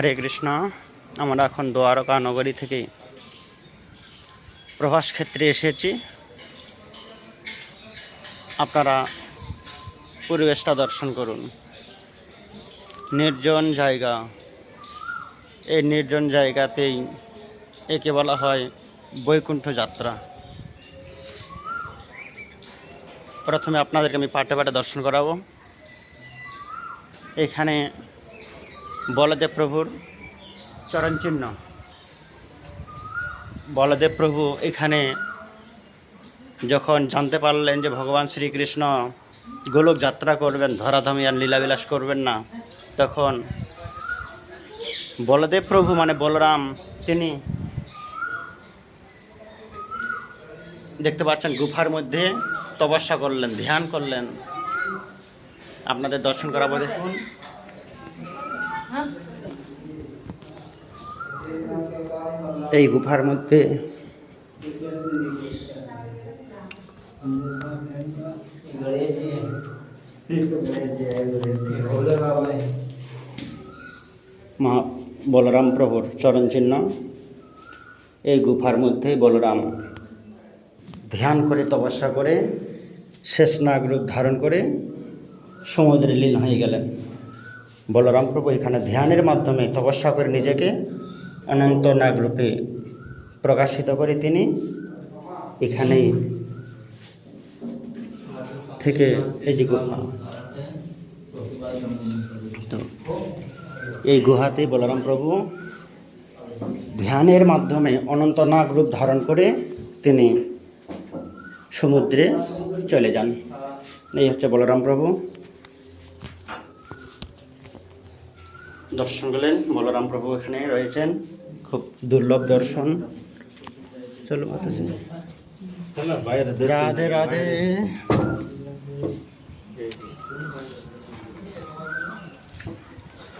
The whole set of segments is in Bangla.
হরে কৃষ্ণ। আমরা এখন দ্বারকা নগরী থেকে প্রভাস ক্ষেত্রে এসেছি। আপনারা পরিবেশটা দর্শন করুন। নির্জন জায়গা। এই নির্জন জায়গাতেই একে বলা হয় বৈকুণ্ঠ যাত্রা। প্রথমে আপনাদেরকে আমি পাটে পাটে দর্শন করাবো। এখানে বলদেব প্রভুর চরণ চিহ্ন। বলদেব প্রভু এখানে যখন জানতে পারলেন যে ভগবান শ্রীকৃষ্ণ গোলক যাত্রা করবেন ধরাধামি আর লীলাবিলাস করবেন না তখন বলদেব প্রভু মানে বলরাম তিনি দেখতে পাচ্ছেন গুফার মধ্যে তপস্যা করলেন ধ্যান করলেন। আপনাদের দর্শন করাবো দেখুন। এই গুফার মধ্যে মা বলরাম প্রভুর চরণ চিহ্ন এই গুফার মধ্যে বলরাম ধ্যান করে তপস্যা করে, শেষ নাগ রূপ ধারণ করে সমুদ্রে লীন হয়ে গেলেন। বলরাম প্রভু এখানে ধ্যানের মাধ্যমে তপস্যা করে নিজেকে অনন্ত নাগ রূপে প্রকাশিত করে তিনি এখানেই থেকে এই যে গুহা তো এই গুহাতেই বলরাম প্রভু ধ্যানের মাধ্যমে অনন্ত নাগ রূপ ধারণ করে তিনি সমুদ্রে চলে যান। এই হচ্ছে বলরাম প্রভু। দর্শন করলেন, বলরাম প্রভু এখানে রয়েছেন। খুব দুর্লভ দর্শন। চলো রাধে রাধে।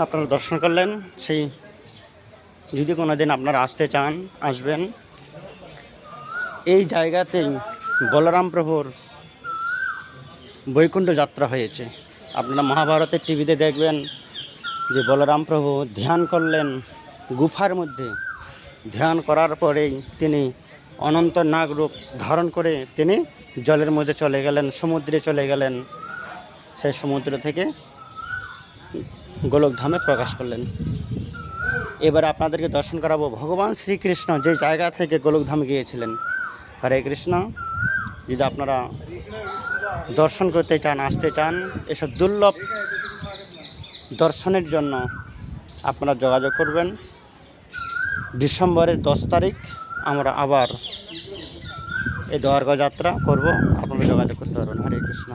আপনারা দর্শন করলেন, সেই যদি কোনো দিন আপনারা আসতে চান, আসবেন। এই জায়গাতেই বলরাম প্রভুর বৈকুণ্ঠ যাত্রা হয়েছে। আপনারা মহাভারতের টিভিতে দেখবেন যে বলরাম প্রভু ধ্যান করলেন গুফার মধ্যে। ধ্যান করার পরেই তিনি অনন্ত নাগ রূপ ধারণ করে তিনি জলের মধ্যে চলে গেলেন, সমুদ্রে চলে গেলেন। সেই সমুদ্র থেকে গোলকধামে প্রকাশ করলেন। এবার আপনাদেরকে দর্শন করাবো, ভগবান শ্রীকৃষ্ণ যে জায়গা থেকে গোলকধামে গিয়েছিলেন, হরে কৃষ্ণ। যদি আপনারা দর্শন করতে চান, আসতে চান, এসব দুর্লভ দর্শনের জন্য আপনারা যোগাযোগ করবেন। ডিসেম্বরের দশ তারিখ আমরা আবার এই দ্বারকা যাত্রা করব। আপনারা যোগাযোগ করতে পারবেন। হরে কৃষ্ণ।